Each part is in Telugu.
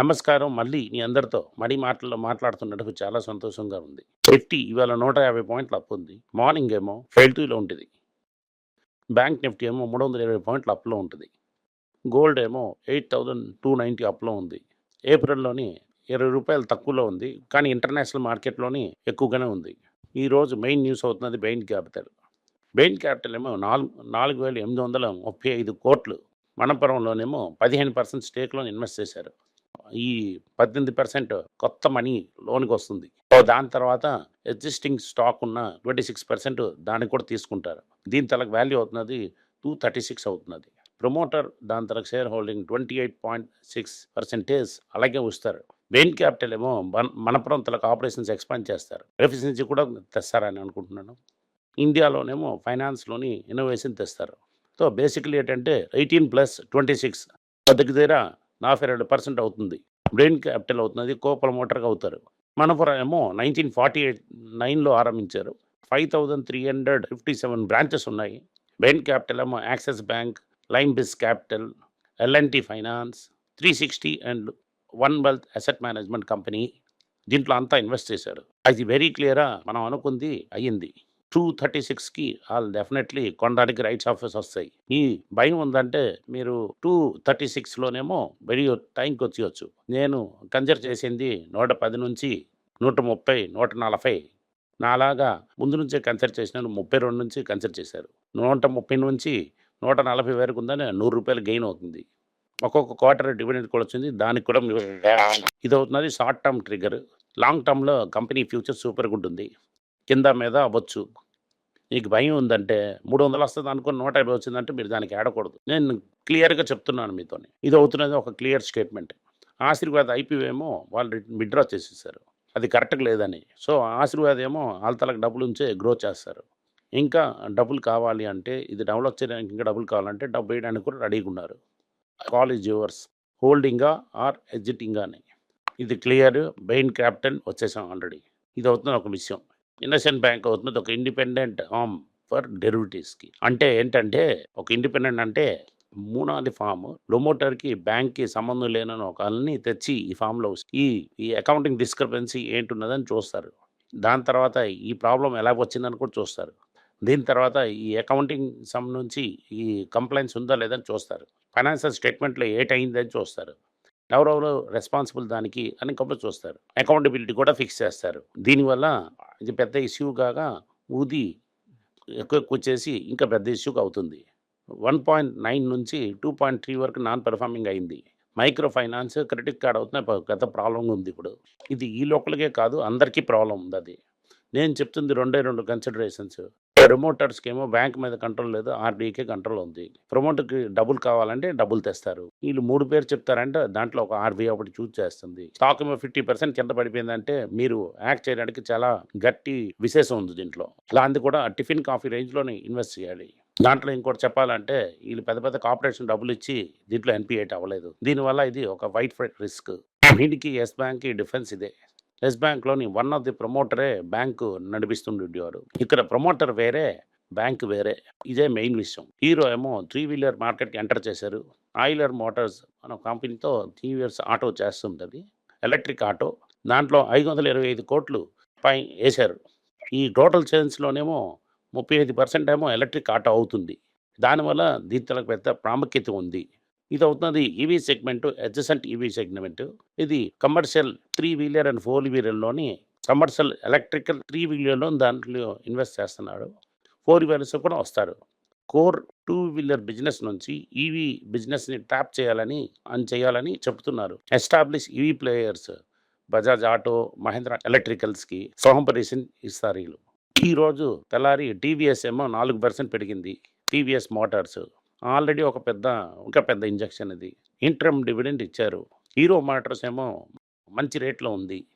నమస్కారం. మళ్ళీ మీ అందరితో మడి మాటల్లో మాట్లాడుతున్నట్టు చాలా సంతోషంగా ఉంది. నిఫ్టీ ఇవాళ నూట యాభై పాయింట్లు అప్పు ఉంది. మార్నింగ్ ఏమో ఫెయిల్టీలో ఉంటుంది. బ్యాంక్ నిఫ్టీ ఏమో మూడు వందల ఇరవై పాయింట్ల అప్లో ఉంటుంది. గోల్డ్ ఏమో ఎయిట్ థౌజండ్ టూ నైంటీ అప్లో ఉంది. ఏప్రిల్లోని ఇరవై రూపాయలు తక్కువలో ఉంది. కానీ ఇంటర్నేషనల్ మార్కెట్లోని ఎక్కువగానే ఉంది. ఈరోజు మెయిన్ న్యూస్ అవుతున్నది బెయిన్ క్యాపిటల్. బెయిన్ క్యాపిటల్ ఏమో నాలుగు నాలుగు వేల ఎనిమిది వందల ముప్పై ఐదు కోట్లు. మనపురంలోనేమో పదిహేను పర్సెంట్ స్టేక్లో ఇన్వెస్ట్ చేశారు. ఈ పద్దెనిమిది పర్సెంట్ కొత్త మనీ లోన్కి వస్తుంది దాని తర్వాత ఎగ్జిస్టింగ్ స్టాక్ ఉన్న ట్వంటీ సిక్స్ పర్సెంట్ దానికి కూడా తీసుకుంటారు. దీని తలకు వాల్యూ అవుతున్నది టూ థర్టీ సిక్స్ అవుతున్నది. ప్రమోటర్ దాని తరకు share holding twenty eight point six percentage అలాగే వస్తారు బెయిన్ క్యాపిటల్ ఏమో మన- మనపురం తలకు ఆపరేషన్స్ ఎక్స్పాండ్ చేస్తారు. ఎఫిషియన్సీ కూడా తెస్తారని అనుకుంటున్నాను. ఇండియాలోనేమో ఫైనాన్స్లోని ఇన్నోవేషన్ తెస్తారు. సో బేసిక్లీ ఏంటంటే ఎయిటీన్ ప్లస్ ట్వంటీ సిక్స్ దగ్గర నలభై రెండు పర్సెంట్ అవుతుంది. బ్రెయిన్ క్యాపిటల్ అవుతుంది కో ప్రమోటర్గా అవుతారు. మనపురం ఏమో నైన్టీన్ ఫార్టీ ఎయిట్ నైన్లో ఆరంభించారు. Five thousand three hundred fifty seven branches ఉన్నాయి. బ్రెయిన్ క్యాపిటల్ ఏమో యాక్సెస్ బ్యాంక్ లైమ్ బిస్ capital L N T finance three sixty and one wealth asset management company దీంట్లో అంతా ఇన్వెస్ట్ చేశారు. అది వెరీ క్లియరా మనం అనుకుంది అయ్యింది. టూ థర్టీ సిక్స్కి వాళ్ళు డెఫినెట్లీ కొనడానికి రైట్స్ ఆఫీస్ వస్తాయి. ఈ భయం ఉందంటే మీరు టూ థర్టీ సిక్స్లోనేమో వెరీ టైంకి వచ్చేయచ్చు. నేను కన్సిడర్ చేసింది నూట పది నుంచి నూట ముప్పై నూట నలభై నాలాగా ముందు నుంచే కన్సర్ట్ చేసిన ముప్పై రెండు నుంచి కన్సర్ట్ చేశారు. నూట ముప్పై నుంచి నూట నలభై వరకు ఉందని నూరు రూపాయలు గెయిన్ అవుతుంది. ఒక్కొక్క క్వార్టర్ డివిడెండ్ కూడా వచ్చింది దానికి కూడా ఇది అవుతున్నది షార్ట్ టర్మ్ ట్రిగర్ లాంగ్ టర్మ్లో కంపెనీ ఫ్యూచర్ సూపర్గా ఉంటుంది. కింద మీద అవ్వచ్చు. నీకు భయం ఉందంటే మూడు వందలు వస్తుంది అనుకుని నూట యాభై వచ్చిందంటే మీరు దానికి ఆడకూడదు నేను క్లియర్గా చెప్తున్నాను మీతో ఇది అవుతున్నది ఒక క్లియర్ స్టేట్మెంట్. ఆశీర్వాద్ ఐపీఓ ఏమో వాళ్ళు విడ్డ్రా చేసేసారు. అది కరెక్ట్గా లేదని. సో ఆశీర్వాద్ ఏమో ఆల్తలకు డబ్బులు ఉంచే గ్రో చేస్తారు. ఇంకా డబ్బులు కావాలి అంటే ఇది డెవలప్ చేయడానికి ఇంకా డబ్బులు కావాలంటే డబ్బు వేయడానికి కూడా రెడీగా ఉన్నారు. Call is yours. హోల్డింగా ఆర్ ఎగ్జిటింగా అని ఇది క్లియర్ బెయిన్ క్యాప్టెన్ వచ్చేసాం ఆల్రెడీ. ఇది అవుతున్న ఒక విషయం. ఇండస్ఇండ్ బ్యాంక్ అవుతున్నది. ఒక ఇండిపెండెంట్ ఆర్మ్ ఫర్ డెరివేటివ్స్కి. అంటే ఏంటంటే ఒక ఇండిపెండెంట్ అంటే మూనాది ఫామ్. లోమోటర్కి బ్యాంక్కి సంబంధం లేనని ఒక అన్ని తెచ్చి ఈ ఫామ్లో ఈ ఈ అకౌంటింగ్ డిస్క్రిపెన్సీ ఏంటున్నదని చూస్తారు. దాని తర్వాత ఈ ప్రాబ్లం ఎలా వచ్చిందని కూడా చూస్తారు. దీని తర్వాత ఈ అకౌంటింగ్ సమ్ నుంచి ఈ కంప్లైంట్స్ ఉందా లేదని చూస్తారు. ఫైనాన్షియల్ స్టేట్మెంట్లో ఏటైందని చూస్తారు. ఎవరెవరు రెస్పాన్సిబుల్ దానికి అని కూడా చూస్తారు. అకౌంటబిలిటీ కూడా ఫిక్స్ చేస్తారు. దీనివల్ల ఇది పెద్ద ఇష్యూ కాగా ఊది ఎక్కువ ఎక్కువ చేసి ఇంకా పెద్ద ఇష్యూగా అవుతుంది. వన్ పాయింట్ నైన్ నుంచి టూ పాయింట్ త్రీ వరకు నాన్ పెర్ఫార్మింగ్ అయింది. మైక్రో ఫైనాన్స్ క్రెడిట్ కార్డ్ అవుతున్న పెద్ద ప్రాబ్లం ఉంది ఇప్పుడు. ఇది ఈ లోకల్కే కాదు అందరికీ ప్రాబ్లం ఉంది అది. నేను చెప్తుంది రెండే రెండు కన్సిడరేషన్స్. ప్రమోటర్స్కి ఏమో బ్యాంక్ మీద కంట్రోల్ లేదు ఆర్డీకే కంట్రోల్ ఉంది. ప్రమోటర్కి డబ్బులు కావాలంటే డబ్బులు తెస్తారు. వీళ్ళు మూడు పేరు చెప్తారంటే దాంట్లో ఒక ఆర్బీఐ ఒకటి చూస్ చేస్తుంది. స్టాక్ ఏమో ఫిఫ్టీ పర్సెంట్ కింద పడిపోయిందంటే మీరు యాక్ట్ చేయడానికి చాలా గట్టి విశేషం ఉంది దీంట్లో. ఇలాంటి కూడా టిఫిన్ కాఫీ రేంజ్లోనే ఇన్వెస్ట్ చేయాలి. దాంట్లో ఇంకోటి చెప్పాలంటే వీళ్ళు పెద్ద పెద్ద కార్పొరేషన్ డబ్బులు ఇచ్చి దీంట్లో ఎన్పిఐట్ అవ్వలేదు. దీనివల్ల ఇది ఒక వైట్ ఫైట్ రిస్క్ వీటికి ఎస్ బ్యాంక్ డిఫరెన్స్ ఇదే. ఎస్ బ్యాంక్లోని వన్ ఆఫ్ ది ప్రమోటరే బ్యాంకు నడిపిస్తుండేవారు. ఇక్కడ ప్రమోటర్ వేరే బ్యాంక్ వేరే. ఇదే మెయిన్ విషయం. హీరో ఏమో త్రీ వీలర్ మార్కెట్కి ఎంటర్ చేశారు. ఆయిలర్ మోటార్స్ మన కంపెనీతో త్రీ వీలర్స్ ఆటో చేస్తుంటుంది. Electric auto. దాంట్లో ఐదు వందల ఇరవై ఐదు కోట్లు పై వేశారు. ఈ టోటల్ సేల్స్లోనేమో ముప్పై ఐదు పర్సెంట్ ఏమో ఎలక్ట్రిక్ ఆటో అవుతుంది. దానివల్ల దీంతో పెద్ద ప్రాముఖ్యత ఉంది. ఇది అవుతుంది EV segment adjacent EV segment ఇది commercial three wheeler and four వీలర్లోని commercial electrical three వీలర్లో దాంట్లో ఇన్వెస్ట్ చేస్తున్నాడు. ఫోర్ వీలర్స్ కూడా వస్తారు. కోర్ టూ వీలర్ బిజినెస్ నుంచి ఈవీ బిజినెస్ని ట్యాప్ చేయాలని అని చేయాలని చెప్తున్నారు. Establish EV players Bajaj auto Mahindra ఎలక్ట్రికల్స్కి సోహంపరేషన్ ఇస్తారు వీళ్ళు. ఈరోజు తెల్లారి టీవీఎస్ ఏమో నాలుగు పర్సెంట్ పెరిగింది. టీవీఎస్ మోటార్స్ ఆల్రెడీ ఒక పెద్ద ఇంకా పెద్ద ఇంజక్షన్ ఇది. ఇంట్రమ్ డివిడెండ్ ఇచ్చారు. హీరో మోటార్స్ ఏమో మంచి రేట్లో ఉంది.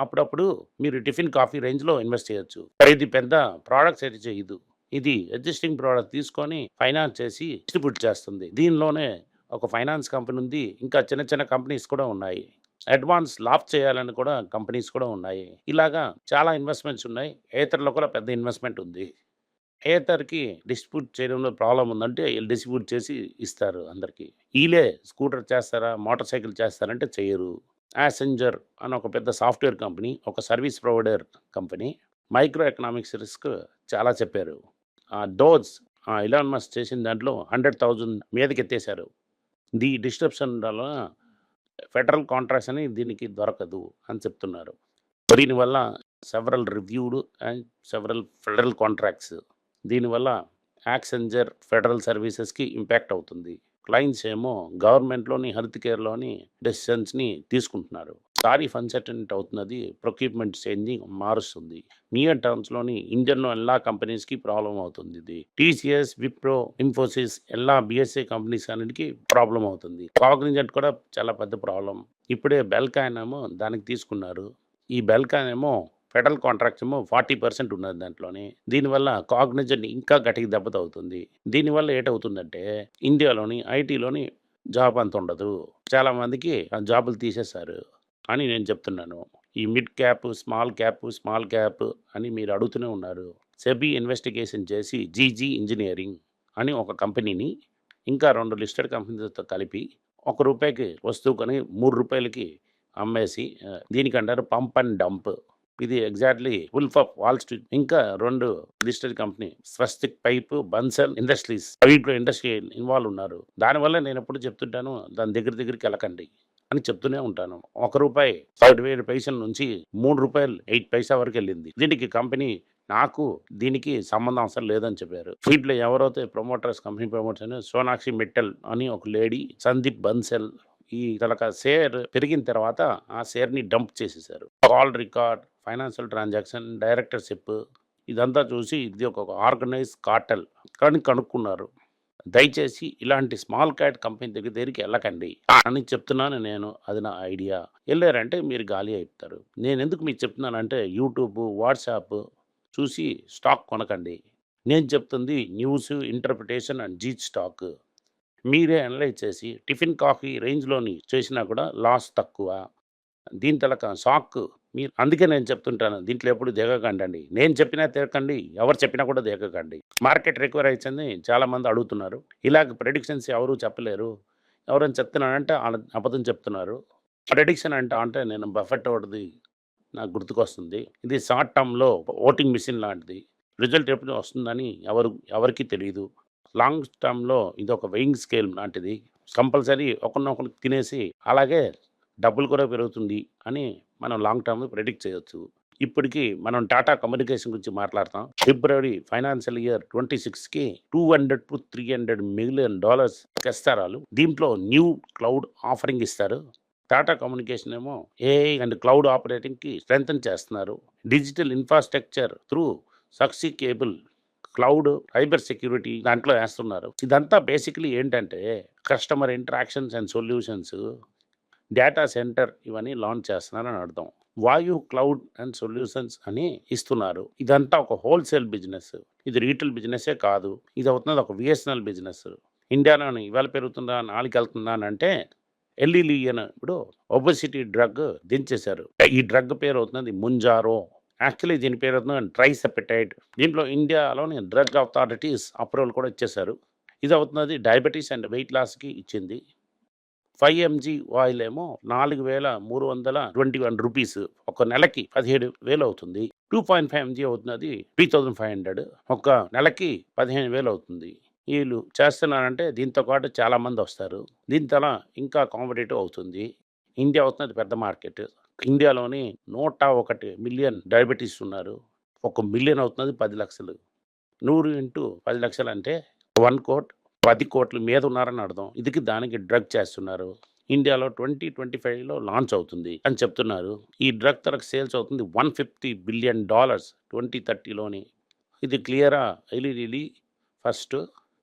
అప్పుడప్పుడు మీరు టిఫిన్ కాఫీ రేంజ్లో ఇన్వెస్ట్ చేయొచ్చు. ఇది పెద్ద ప్రోడక్ట్స్ అయితే చేయదు. ఇది ఎగ్జిస్టింగ్ ప్రోడక్ట్ తీసుకొని ఫైనాన్స్ చేసి డిస్ట్రిబ్యూట్ చేస్తుంది. దీనిలోనే ఒక ఫైనాన్స్ కంపెనీ ఉంది. ఇంకా చిన్న చిన్న కంపెనీస్ కూడా ఉన్నాయి. అడ్వాన్స్ లాప్ చేయాలని కూడా కంపెనీస్ కూడా ఉన్నాయి. ఇలాగా చాలా ఇన్వెస్ట్మెంట్స్ ఉన్నాయి. ఏతర్లో కూడా పెద్ద ఇన్వెస్ట్మెంట్ ఉంది. ఏతర్కి డిస్ప్యూట్ చేయడంలో ప్రాబ్లం ఉందంటే వీళ్ళు డిస్ట్రిబ్యూట్ చేసి ఇస్తారు అందరికీ. వీళ్ళే స్కూటర్ చేస్తారా మోటార్ సైకిల్ చేస్తారంటే చేయరు. యాసెంజర్ అని ఒక పెద్ద సాఫ్ట్వేర్ కంపెనీ ఒక service provider company micro economics risk చాలా చెప్పారు. ఆ డోజ్ ఇలాన్ మస్ చేసిన దాంట్లో హండ్రెడ్ థౌజండ్ మీదకి ఎత్తేసారు ది డిస్ట్రప్షన్ వల్ల ఫెడరల్ కాంట్రాక్ట్స్ అని దీనికి దొరకదు అని చెప్తున్నారు. దీనివల్ల several reviewed and several federal contracts దీనివల్ల యాక్సెంజర్ ఫెడరల్ సర్వీసెస్కి ఇంపాక్ట్ అవుతుంది. క్లయింట్స్ ఏమో గవర్నమెంట్లోని హెల్త్ కేర్లోని డెసిషన్స్ని తీసుకుంటున్నారు. తారీఫ్ అన్సర్టనిటీ అవుతున్నది ప్రొక్యూప్మెంట్ చేంజింగ్ మారుస్తుంది. నియర్ టర్మ్స్లోని ఇండియన్లో ఎలా కంపెనీస్కి ప్రాబ్లం అవుతుంది ఇది. టీసీఎస్ విప్రో ఇన్ఫోసిస్ ఎలా బిఎస్ఏ కంపెనీస్ అన్నిటికి ప్రాబ్లం అవుతుంది. కాగ్నిజెంట్ కూడా చాలా పెద్ద ప్రాబ్లం ఇప్పుడే బెల్కాయన్ ఏమో దానికి తీసుకున్నారు. ఈ బెల్కాయన్ ఏమో ఫెడరల్ కాంట్రాక్ట్స్ ఏమో ఫార్టీ పర్సెంట్ ఉన్నది దాంట్లోనే. దీనివల్ల కాగ్నిజన్ ఇంకా గట్టికి దెబ్బతవుతుంది దీనివల్ల ఏటవుతుందంటే ఇండియాలోని ఐటీలోని జాబ్ అంత ఉండదు. చాలామందికి ఆ జాబులు తీసేశారు అని నేను చెప్తున్నాను. ఈ mid cap small cap small cap అని మీరు అడుగుతూనే ఉన్నారు. సెబీ ఇన్వెస్టిగేషన్ చేసి జీజీ ఇంజనీరింగ్ అని ఒక కంపెనీని ఇంకా రెండు లిస్టెడ్ కంపెనీలతో కలిపి ఒక రూపాయికి వస్తువు కొని మూడు రూపాయలకి అమ్మేసి ఆ, దీనికంటారు పంప్ అండ్ డంప్. ఇది exactly wolf of Wall Street. ఇంకా రెండు listed company Swastik pipe Bansal industries వీటిలో ఇండస్ట్రీ ఇన్వాల్వ్ ఉన్నారు. దానివల్ల నేను ఎప్పుడు చెప్తుంటాను దాని దగ్గర దగ్గరికి వెళ్ళకండి అని చెప్తూనే ఉంటాను. ఒక రూపాయి పదివేల పైసల నుంచి మూడు రూపాయలు ఎయిట్ పైసా వరకు వెళ్ళింది. దీనికి కంపెనీ నాకు దీనికి సంబంధం అవసరం లేదని చెప్పారు. వీటిలో ఎవరైతే ప్రమోటర్స్ కంపెనీ ప్రమోటర్స్ అని సోనాక్షి మిట్టల్ అని ఒక లేడీ సందీప్ బన్సెల్ ఈ తలక షేర్ పెరిగిన తర్వాత ఆ షేర్ని డంప్ చేసేసారు call record financial transaction directorship ఇదంతా చూసి ఇది ఒక ఆర్గనైజ్ కార్టల్ కానీ కనుక్కున్నారు. దయచేసి ఇలాంటి స్మాల్ క్యాట్ కంపెనీ దగ్గర దగ్గరికి వెళ్ళకండి. అని చెప్తున్నాను నేను. అది నా ఐడియా. వెళ్ళారంటే మీరు గాలి అయిపోతారు నేను ఎందుకు మీకు చెప్తున్నానంటే యూట్యూబ్ వాట్సాప్ చూసి స్టాక్ కొనకండి. నేను చెప్తుంది న్యూస్ ఇంటర్ప్రిటేషన్ అండ్ జీత్ స్టాక్. మీరే అనలైజ్ చేసి టిఫిన్ కాఫీ రేంజ్లోని చేసినా కూడా లాస్ తక్కువ. దీని తలక షాక్ మీరు అందుకే నేను చెప్తుంటాను దీంట్లో ఎప్పుడు దిగకండి నేను చెప్పినా తిరగకండి ఎవరు చెప్పినా కూడా దిగకండి. మార్కెట్ రికవర్ అయిందని చాలామంది అడుగుతున్నారు. ఇలాగ ప్రెడిక్షన్స్ ఎవరు చెప్పలేరు. ఎవరైనా చెప్తున్నానంటే అబద్ధం చెప్తున్నారు. ప్రెడిక్షన్ అంటే అంటే నేను బఫెట్ ఒకటిది నాకు గుర్తుకొస్తుంది. ఇది షార్ట్ టర్మ్లో ఓటింగ్ మిషన్ లాంటిది. రిజల్ట్ ఎప్పుడు వస్తుందని ఎవరు ఎవరికి తెలియదు లాంగ్ టర్మ్లో ఇది ఒక వెయింగ్ స్కేల్ లాంటిది. కంపల్సరీ ఒకరినొకరికి తినేసి అలాగే డబ్బులు కూడా పెరుగుతుంది అని మనం లాంగ్ టర్మ్ ప్రెడిక్ట్ చేయొచ్చు. ఇప్పటికీ మనం టాటా కమ్యూనికేషన్ గురించి మాట్లాడతాం. ఫిబ్రవరి ఫైనాన్షియల్ ఇయర్ ట్వంటీ సిక్స్కి two hundred to three hundred million dollars ఇస్తారు దీంట్లో న్యూ క్లౌడ్ ఆఫరింగ్ ఇస్తారు. టాటా కమ్యూనికేషన్ ఏమో ఏఐ అండ్ క్లౌడ్ ఆపరేటింగ్కి స్ట్రెంగ్తన్ చేస్తున్నారు. Digital infrastructure through subsea cable cloud cyber security దాంట్లో వేస్తున్నారు. ఇదంతా బేసిక్లీ ఏంటంటే customer interactions and solutions. Data centre ఇవన్నీ లాంచ్ చేస్తున్నారని అర్థం. వాయు క్లౌడ్ అండ్ సొల్యూషన్స్ అని ఇస్తున్నారు. ఇదంతా ఒక హోల్సేల్ బిజినెస్. ఇది రీటైల్ బిజినెసే కాదు. ఇది అవుతున్నది ఒక విఎస్ఎన్ఎల్ బిజినెస్. ఇండియాలోని ఇవాళ పెరుగుతుందా నాలుగు వెళ్తుందా అని అంటే ఎల్ఈలియన్ ఇప్పుడు ఒబసిటీ డ్రగ్ దించేశారు. ఈ డ్రగ్ పేరు అవుతున్నది ముంజారో. యాక్చువల్లీ దీని పేరు అవుతుంది ట్రైసెపెటైడ్. దీంట్లో ఇండియాలోని డ్రగ్ అథారిటీస్ అప్రూవల్ కూడా ఇచ్చేశారు. ఇది అవుతున్నది డయాబెటీస్ అండ్ వెయిట్ లాస్కి ఇచ్చింది. ఫైవ్ ఎంజీ ఆయిల్ ఏమో నాలుగు వేల మూడు వందల ట్వంటీ వన్ రూపీస్. ఒక నెలకి పదిహేడు వేలు అవుతుంది టూ పాయింట్ ఫైవ్ ఎంజీ అవుతున్నది త్రీ థౌజండ్ ఫైవ్ హండ్రెడ్. ఒక నెలకి పదిహేను వేలు అవుతుంది వీళ్ళు చేస్తున్నారంటే దీంతో పాటు చాలా మంది వస్తారు. దీంతో ఇంకా కాంపిటేటివ్ అవుతుంది. ఇండియా అవుతున్నది పెద్ద మార్కెట్. ఇండియాలోని నూట ఒకటి మిలియన్ డయాబెటీస్ ఉన్నారు. ఒక మిలియన్ అవుతున్నది పది లక్షలు. నూరు ఇంటూ పది లక్షలు అంటే వన్ కోట్ పది కోట్ల మీద ఉన్నారని అర్థం. ఇదికి దానికి డ్రగ్ చేస్తున్నారు. ఇండియాలో ట్వంటీ ట్వంటీ ఫైవ్లో లాంచ్ అవుతుంది అని చెప్తున్నారు. ఈ డ్రగ్ తరకు సేల్స్ అవుతుంది one fifty billion dollars twenty థర్టీలోని. ఇది క్లియరా? Really first.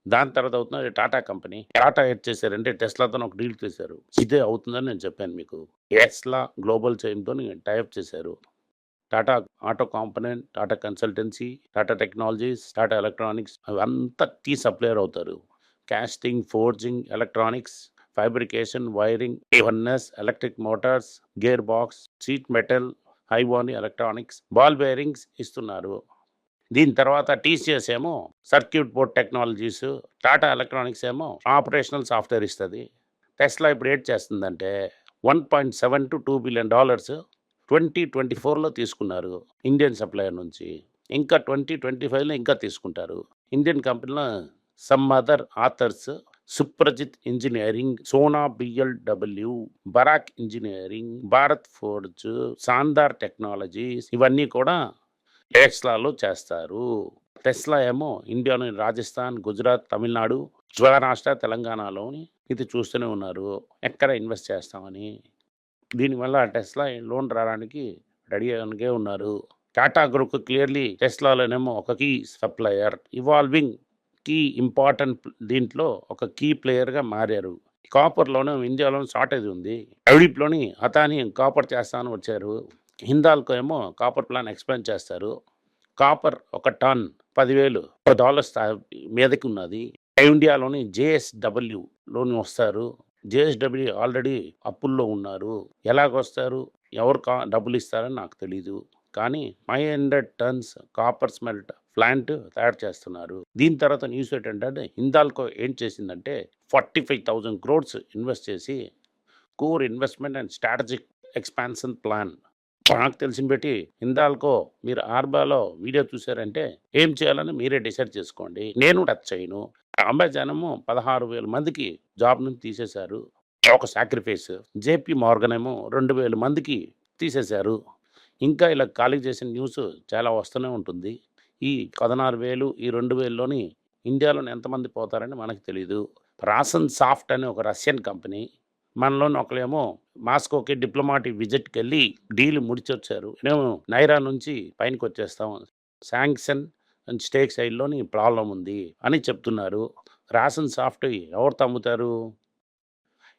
దాని తర్వాత అవుతుంది టాటా కంపెనీ. టాటా ఎడ్ చేశారంటే టెస్లాతో ఒక డీల్ చేశారు. ఇదే అవుతుందని నేను చెప్పాను మీకు. టెస్లా గ్లోబల్ చైన్తో టైప్ చేశారు. Tata auto component Tata consultancy Tata technologies Tata electronics అవంతా టీ సప్లయర్ అవుతారు. Casting forging electronics fabrication wiring oneness electric motors gear box seat metal హైవాని electronics ball bearings ఇస్తున్నారు. దీని తర్వాత టీసీఎస్ ఏమో circuit board technologies Tata electronics ఏమో ఆపరేషనల్ సాఫ్ట్వేర్ ఇస్తుంది. టెస్లా ఇప్పుడు ఏట్ చేస్తుందంటే one point seven to two billion dollars twenty twenty ఫోర్లో తీసుకున్నారు ఇండియన్ సప్లయర్ నుంచి. ఇంకా ట్వంటీ ట్వంటీ ఫైవ్లో ఇంకా తీసుకుంటారు. ఇండియన్ కంపెనీలో some other others Suprajit engineering Sona BLW Varroc engineering Bharat forge Sandhar technologies ఇవన్నీ కూడా టెస్లాలో చేస్తారు. టెస్లా ఏమో ఇండియాలోని రాజస్థాన్ గుజరాత్ తమిళనాడు రాష్ట్ర తెలంగాణలోని ఇది చూస్తూనే ఉన్నారు. ఎక్కడ ఇన్వెస్ట్ చేస్తామని. దీనివల్ల టెస్లా లోన్ రావడానికి రెడీ అయ్యానికే ఉన్నారు. టాటా గ్రూప్ క్లియర్లీ టెస్లాలోనేమో ఒక key supplier evolving key important దీంట్లో ఒక కీ ప్లేయర్గా మారారు. కాపర్లోనే ఇండియాలో షార్టేజ్ ఉంది. అవిడిప్లోని అతాని కాపర్ చేస్తాను వచ్చారు. హిందాల్కో ఏమో కాపర్ ప్లాన్ ఎక్స్ప్లెయిన్ చేస్తారు. కాపర్ ఒక టన్ పదివేలు డాలర్స్ మీదకి ఉన్నది ఇండియాలోని జేఎస్డబ్ల్యూ లోని వస్తారు. జేఎస్డబ్ల్యూ ఆల్రెడీ అప్పుల్లో ఉన్నారు. ఎలాగొస్తారు? ఎవరు కా డబ్బులు ఇస్తారని నాకు తెలీదు. కానీ five hundred tons copper smelt plant తయారు చేస్తున్నారు. దీని తర్వాత న్యూస్ ఏంటంటే హిందాల్కో ఏం చేసిందంటే forty five thousand crores invest చేసి core investment and strategic expansion plan. నాకు తెలిసిన పెట్టి హిందాల్కో మీరు ఆర్బాలో వీడియో చూసారంటే ఏం చేయాలని మీరే డిసైడ్ చేసుకోండి. నేను టచ్ చేయను. అంబాజానము పదహారు వేల మందికి జాబ్ నుంచి తీసేశారు. ఒక సాక్రిఫైస్. జేపీ మార్గన్ ఏమో రెండు వేల మందికి తీసేశారు. ఇంకా ఇలా ఖాళీ చేసిన న్యూస్ చాలా వస్తూనే ఉంటుంది. ఈ పదహారు వేలు ఈ రెండు వేలలోని ఇండియాలోని ఎంతమంది పోతారని మనకు తెలియదు రాసన్ సాఫ్ట్ అనే ఒక రష్యన్ కంపెనీ మనలోని ఒకళ్ళేమో మాస్కోకి డిప్లొమాటిక్ విజిట్కి వెళ్ళి డీల్ ముడిచొచ్చారు. మేము నైరా నుంచి పైనకి వచ్చేస్తాం శాంక్షన్ అండ్ స్టేక్ సైడ్లోని ప్రాబ్లం ఉంది అని చెప్తున్నారు. రాసన్ సాఫ్ట్ ఎవరితో అమ్ముతారు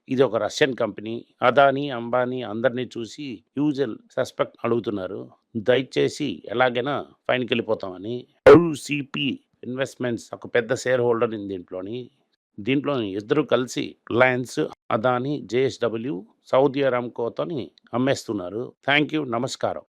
ఇది ఒక రష్యన్ కంపెనీ. అదానీ అంబానీ అందరినీ చూసి యూజువల్ సస్పెక్ట్ అడుగుతున్నారు. దయచేసి ఎలాగైనా ఫైన్కి వెళ్ళిపోతామని. సిపి ఇన్వెస్ట్మెంట్స్ ఒక పెద్ద షేర్ హోల్డర్ ఇన్ దీంట్లోని. దీంట్లో ఇద్దరు కలిసి రిలయన్స్ అదానీ జేఎస్డబ్ల్యూ సౌదీ అరామ్కోతోని అమ్మేస్తున్నారు. థ్యాంక్ యూ నమస్కారం.